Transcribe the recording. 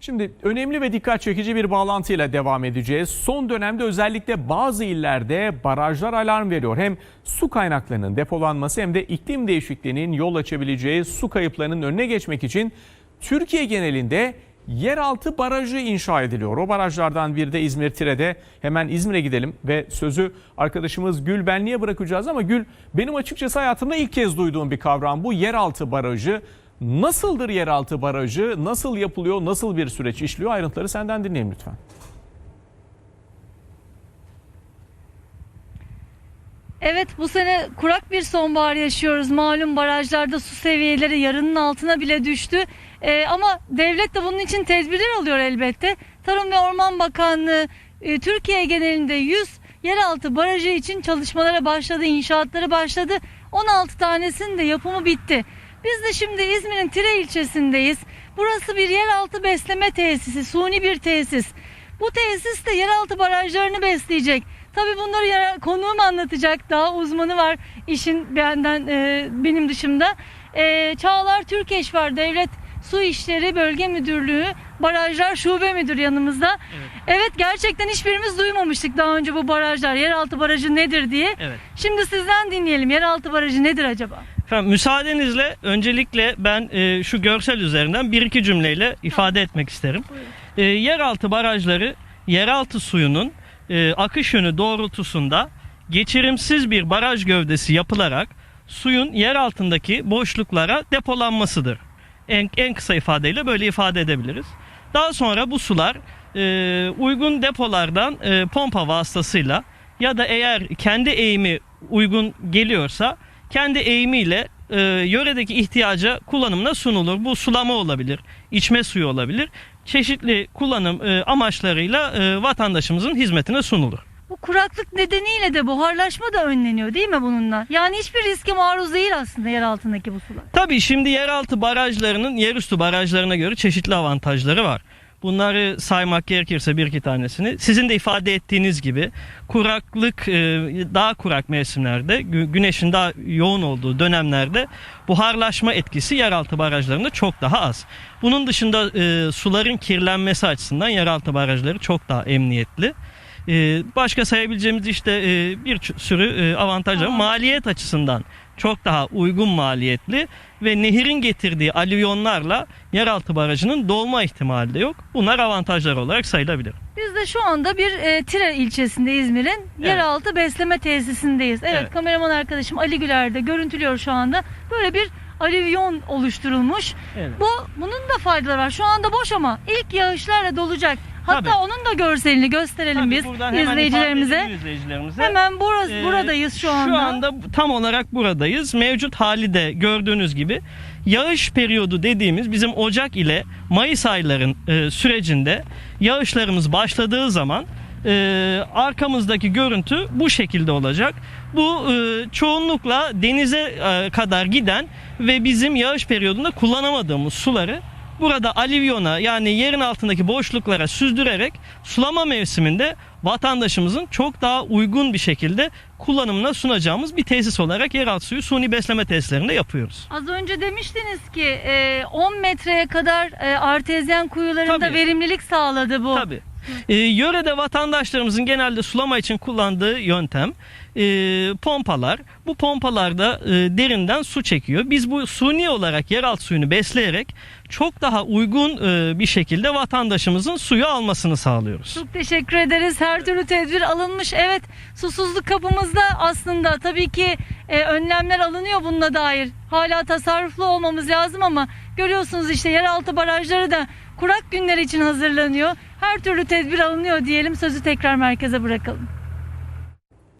Şimdi önemli ve dikkat çekici bir bağlantıyla devam edeceğiz. Son dönemde özellikle bazı illerde barajlar alarm veriyor. Hem su kaynaklarının depolanması hem de iklim değişikliğinin yol açabileceği su kayıplarının önüne geçmek için Türkiye genelinde yeraltı barajı inşa ediliyor. O barajlardan biri de İzmir Tire'de. Hemen İzmir'e gidelim ve sözü arkadaşımız Gül Benli'ye bırakacağız ama Gül benim açıkçası hayatımda ilk kez duyduğum bir kavram bu yeraltı barajı. Nasıldır yeraltı barajı? Nasıl yapılıyor? Nasıl bir süreç işliyor? Ayrıntıları senden dinleyelim lütfen. Evet bu sene kurak bir sonbahar yaşıyoruz. Malum barajlarda su seviyeleri yarının altına bile düştü. Ee, ama devlet de bunun için tedbirler alıyor elbette. Tarım ve Orman Bakanlığı e, Türkiye genelinde 100 yeraltı barajı için çalışmalara başladı, inşaatları başladı. 16 tanesinin de yapımı bitti. Biz de şimdi İzmir'in Tire ilçesindeyiz. Burası bir yeraltı besleme tesisi, suni bir tesis. Bu tesis de yeraltı barajlarını besleyecek. Tabii bunları konuğum anlatacak. Daha uzmanı var işin benden e, benim dışımda. E, Çağlar Türkeş var. Devlet Su İşleri Bölge Müdürlüğü Barajlar Şube Müdür yanımızda. Evet. gerçekten hiçbirimiz duymamıştık daha önce bu barajlar. Yeraltı barajı nedir diye. Evet. Şimdi sizden dinleyelim. Yeraltı barajı nedir acaba? Efendim müsaadenizle öncelikle ben e, şu görsel üzerinden bir iki cümleyle ifade etmek isterim. E, yeraltı barajları yeraltı suyunun e, akış yönü doğrultusunda geçirimsiz bir baraj gövdesi yapılarak suyun yer altındaki boşluklara depolanmasıdır. En, en kısa ifadeyle böyle ifade edebiliriz. Daha sonra bu sular e, uygun depolardan e, pompa vasıtasıyla ya da eğer kendi eğimi uygun geliyorsa kendi eğimiyle e, yöredeki ihtiyaca kullanımına sunulur. Bu sulama olabilir, içme suyu olabilir. Çeşitli kullanım e, amaçlarıyla e, vatandaşımızın hizmetine sunulur. Bu kuraklık nedeniyle de buharlaşma da önleniyor değil mi bununla? Yani hiçbir riske maruz değil aslında yer altındaki bu sular. Tabii şimdi yeraltı barajlarının yerüstü barajlarına göre çeşitli avantajları var. Bunları saymak gerekirse bir iki tanesini. Sizin de ifade ettiğiniz gibi kuraklık e, daha kurak mevsimlerde gü- güneşin daha yoğun olduğu dönemlerde buharlaşma etkisi yeraltı barajlarında çok daha az. Bunun dışında e, suların kirlenmesi açısından yeraltı barajları çok daha emniyetli. E, Başka sayabileceğimiz işte bir sürü avantaj var. Aa. Maliyet açısından çok daha uygun maliyetli ve nehirin getirdiği alüvyonlarla yeraltı barajının dolma ihtimali de yok. Bunlar avantajlar olarak sayılabilir. Biz de şu anda bir e, Tire ilçesinde İzmir'in yeraltı besleme tesisindeyiz. Evet, Evet. kameraman arkadaşım Ali Güler de görüntülüyor şu anda. Böyle bir alüvyon oluşturulmuş. Evet. Bu bunun da faydaları var. Şu anda boş ama ilk yağışlarla dolacak. Hatta Tabii. onun da görselini gösterelim Tabii biz buradan hemen ifade izleyicilerimize. edelim izleyicilerimize. Hemen burası Ee, buradayız şu anda. Şu anda tam olarak buradayız. Mevcut hali de gördüğünüz gibi yağış periyodu dediğimiz bizim Ocak ile Mayıs ayların e, sürecinde yağışlarımız başladığı zaman e, arkamızdaki görüntü bu şekilde olacak. Bu e, çoğunlukla denize e, kadar giden ve bizim yağış periyodunda kullanamadığımız suları burada alivyona yani yerin altındaki boşluklara süzdürerek sulama mevsiminde vatandaşımızın çok daha uygun bir şekilde kullanımına sunacağımız bir tesis olarak yeraltı suyu suni besleme tesislerinde yapıyoruz. Az önce demiştiniz ki e, 10 metreye kadar e, artezyen kuyularında Tabii. verimlilik sağladı bu. Tabii. Ee, yörede vatandaşlarımızın genelde sulama için kullandığı yöntem e, pompalar. Bu pompalarda e, derinden su çekiyor. Biz bu suni olarak yeraltı suyunu besleyerek çok daha uygun e, bir şekilde vatandaşımızın suyu almasını sağlıyoruz. Çok teşekkür ederiz. Her türlü tedbir alınmış. Evet, susuzluk kapımızda aslında tabii ki e, önlemler alınıyor bununla dair. Hala tasarruflu olmamız lazım ama görüyorsunuz işte yeraltı barajları da kurak günler için hazırlanıyor. Her türlü tedbir alınıyor diyelim. Sözü tekrar merkeze bırakalım.